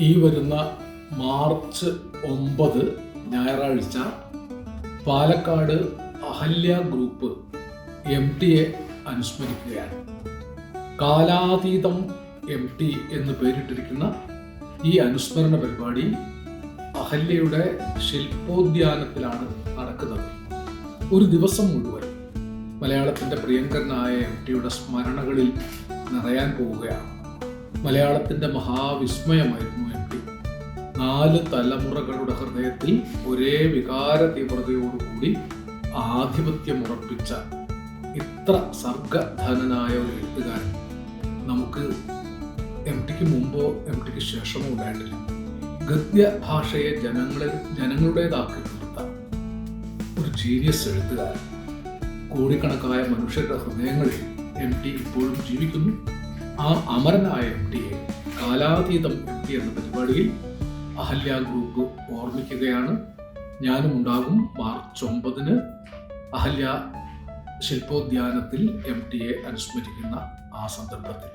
ഈ വരുന്ന മാർച്ച് ഒമ്പത് ഞായറാഴ്ച Palakkad Ahalya group M A അനുസ്മരിക്കുകയാണ്. കാലാതീതം എം ടി എന്ന് പേരിട്ടിരിക്കുന്ന ഈ അനുസ്മരണ പരിപാടി അഹല്യയുടെ ശില്പോദ്യാനത്തിലാണ് നടക്കുന്നത്. ഒരു ദിവസം മുഴുവൻ മലയാളത്തിന്റെ പ്രിയങ്കരനായ എം ടിയുടെ സ്മരണകളിൽ നിറയാൻ പോവുകയാണ്. മലയാളത്തിന്റെ മഹാവിസ്മയമായിരുന്നു എം ടി നാല് തലമുറകളുടെ ഹൃദയത്തിൽ ഒരേ വികാര തീവ്രതയോടുകൂടി ആധിപത്യമുറപ്പിച്ച ഇത്ര സർഗധനനായ ഒരു എഴുത്തുകാരൻ നമുക്ക് എം ടിക്ക് മുമ്പോ എം ടിക്ക് ശേഷമോ ഉണ്ടായിട്ടില്ല. ഗദ്യ ഭാഷയെ ജനങ്ങളിൽ ജനങ്ങളുടേതാക്കി തീർത്ത ഒരു ജീനിയസ് എഴുത്തുകാരൻ. കോടിക്കണക്കായ മനുഷ്യരുടെ ഹൃദയങ്ങളിൽ എം ടി ഇപ്പോഴും ജീവിക്കുന്നു. ആ അമരനായ എം കാലാതീതം എം ടി എന്ന പരിപാടിയിൽ അഹല്യ ഗ്രൂപ്പ് ഓർമ്മിക്കുകയാണ്. ഞാനും ഉണ്ടാകും മാർച്ച് ഒമ്പതിന് അഹല്യ ശില്പോദ്യാനത്തിൽ എം ടിയെ അനുസ്മരിക്കുന്ന ആ സന്ദർഭത്തിൽ.